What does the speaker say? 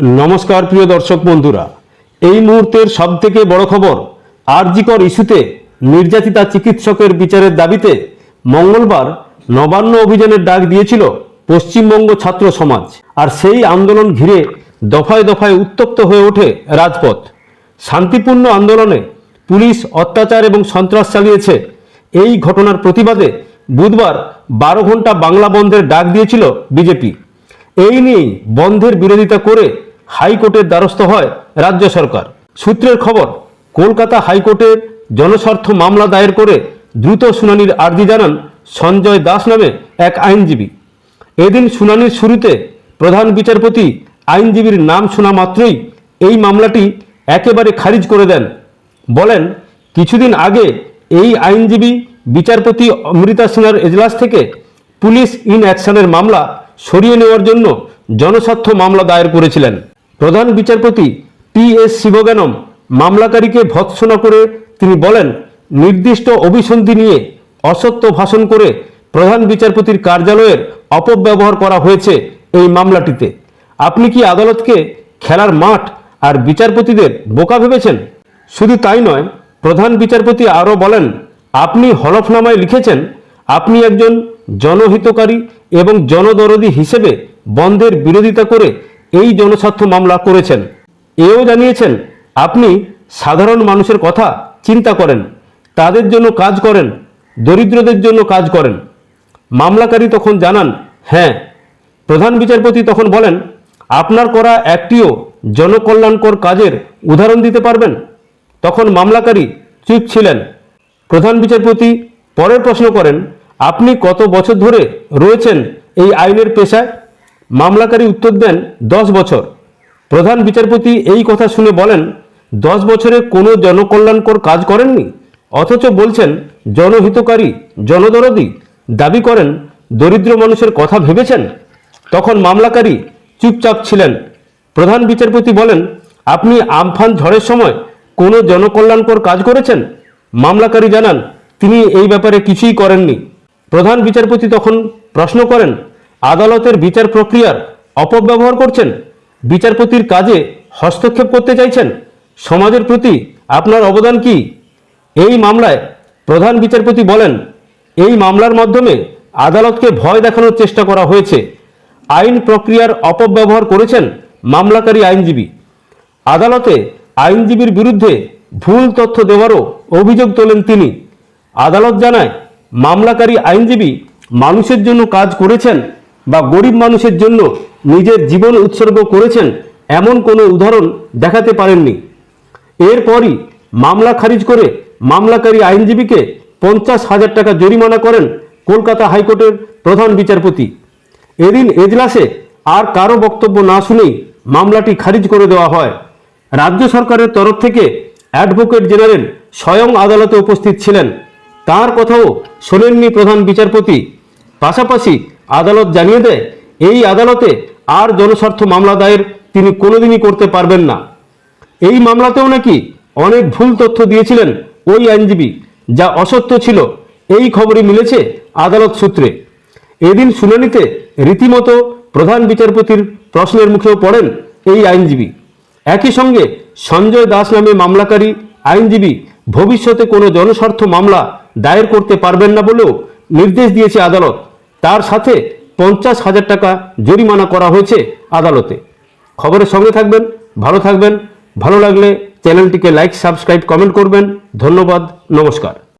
নমস্কার, প্রিয় দর্শক বন্ধুরা। এই মুহূর্তের সবথেকে বড় খবর, আরজিকর ইস্যুতে নির্যাতিতা চিকিৎসকের বিচারের দাবিতে মঙ্গলবার নবান্ন অভিযানের ডাক দিয়েছিল পশ্চিমবঙ্গ ছাত্র সমাজ। আর সেই আন্দোলন ঘিরে দফায় দফায় উত্তপ্ত হয়ে ওঠে রাজপথ। শান্তিপূর্ণ আন্দোলনে পুলিশ অত্যাচার এবং সন্ত্রাস চালিয়েছে। এই ঘটনার প্রতিবাদে বুধবার বারো ঘণ্টা বাংলা বন্ধের ডাক দিয়েছিল বিজেপি। এই নিয়েই বন্ধের বিরোধিতা করে হাইকোর্টের দ্বারস্থ হয় রাজ্য সরকার। সূত্রের খবর, কলকাতা হাইকোর্টের জনস্বার্থ মামলা দায়ের করে দ্রুত শুনানির আর্জি জানান সঞ্জয় দাস নামে এক আইনজীবী। এদিন শুনানির শুরুতে প্রধান বিচারপতি আইনজীবীর নাম শোনা মাত্রই এই মামলাটি একেবারে খারিজ করে দেন। বলেন, কিছুদিন আগে এই আইনজীবী বিচারপতি অমৃতা সিনহার এজলাস থেকে পুলিশ ইন অ্যাকশনের মামলা সরিয়ে নেওয়ার জন্য জনস্বার্থ মামলা দায়ের করেছিলেন। প্রধান বিচারপতি টি এস শিবজ্ঞানম মামলাকারীকে ভৎসনা করে তিনি বলেন, নির্দিষ্ট অভিসন্ধি নিয়ে অসত্য ভাষণ করে প্রধান বিচারপতির কার্যালয়ের অপব্যবহার করা হয়েছে এই মামলাটিতে। আপনি কি আদালতকে খেলার মাঠ আর বিচারপতিদের বোকা ভেবেছেন? শুধু তাই নয়, প্রধান বিচারপতি আরও বলেন, আপনি হলফনামায় লিখেছেন, আপনি একজন জনহিতকারী এবং জনদরদি হিসেবে বন্ধের বিরোধিতা করে এই জনস্বার্থ মামলা করেছেন। এও জানিয়েছেন, আপনি সাধারণ মানুষের কথা চিন্তা করেন, তাদের জন্য কাজ করেন, দরিদ্রদের জন্য কাজ করেন। মামলাকারী তখন জানান হ্যাঁ প্রধান বিচারপতি তখন বলেন, আপনার করা একটিও জনকল্যাণকর কাজের উদাহরণ দিতে পারবেন? তখন মামলাকারী চুপ ছিলেন। প্রধান বিচারপতি পরের প্রশ্ন করেন, আপনি কত বছর ধরে রয়েছেন এই আইনের পেশায়? মামলাকারী উত্তর দেন দশ বছর। প্রধান বিচারপতি এই কথা শুনে বলেন, দশ বছরে কোনো জনকল্যাণকর কাজ করেননি, অথচ বলছেন জনহিতকারী, জনদরদি দাবি করেন, দরিদ্র মানুষের কথা ভেবেছেন। তখন মামলাকারী চুপচাপ ছিলেন। প্রধান বিচারপতি বলেন, আপনি আমফান ঝড়ের সময় কোনো জনকল্যাণকর কাজ করেছেন? মামলাকারী জানান, তিনি এই ব্যাপারে কিছুই করেননি। প্রধান বিচারপতি তখন প্রশ্ন করেন আদালতের বিচার প্রক্রিয়ার অপব্যবহার করছেন? বিচারপতির কাজে হস্তক্ষেপ করতে চাইছেন? সমাজের প্রতি আপনার অবদান কি? এই মামলায় প্রধান বিচারপতি বলেন, এই মামলার মাধ্যমে আদালতকে ভয় দেখানোর চেষ্টা করা হয়েছে। আইন প্রক্রিয়ার অপব্যবহার করেছেন মামলাকারী আইনজীবী। আদালতে আইনজীবীর বিরুদ্ধে ভুল তথ্য দেওয়ারও অভিযোগ তোলেন তিনি। আদালত জানায়, মামলাকারী আইনজীবী মানুষের জন্য কাজ করেছেন বা গরিব মানুষের জন্য নিজের জীবন উৎসর্গ করেছেন এমন কোনো উদাহরণ দেখাতে পারেননি। এরপরই মামলা খারিজ করে মামলাকারী আইনজীবীকে পঞ্চাশ হাজার টাকা জরিমানা করেন কলকাতা হাইকোর্টের প্রধান বিচারপতি। এদিন এজলাসে আর কারও বক্তব্য না শুনেই মামলাটি খারিজ করে দেওয়া হয়। রাজ্য সরকারের তরফ থেকে অ্যাডভোকেট জেনারেল স্বয়ং আদালতে উপস্থিত ছিলেন। তার কথাও শোনেননি প্রধান বিচারপতি। পাশাপাশি আদালত জানিয়ে দেয়, এই আদালতে আর জনস্বার্থ মামলা দায়ের তিনি কোনোদিনই করতে পারবেন না। এই মামলাতেও নাকি অনেক ভুল তথ্য দিয়েছিলেন ওই আইনজীবী, যা অসত্য ছিল, এই খবরই মিলেছে আদালত সূত্রে। এদিন শুনানিতে রীতিমতো প্রধান বিচারপতির প্রশ্নের মুখেও পড়েন এই আইনজীবী। একই সঙ্গে সঞ্জয় দাস নামে মামলাকারী আইনজীবী ভবিষ্যতে কোনো জনস্বার্থ মামলা দায়ের করতে পারবেন না বলেও নির্দেশ দিয়েছে আদালত। তার সাথে পঞ্চাশ হাজার টাকা জরিমানা করা হয়েছে আদালতে। খবরের সঙ্গে থাকবেন, ভালো থাকবেন, ভালো লাগলে চ্যানেলটিকে লাইক সাবস্ক্রাইব কমেন্ট করবেন। ধন্যবাদ, নমস্কার।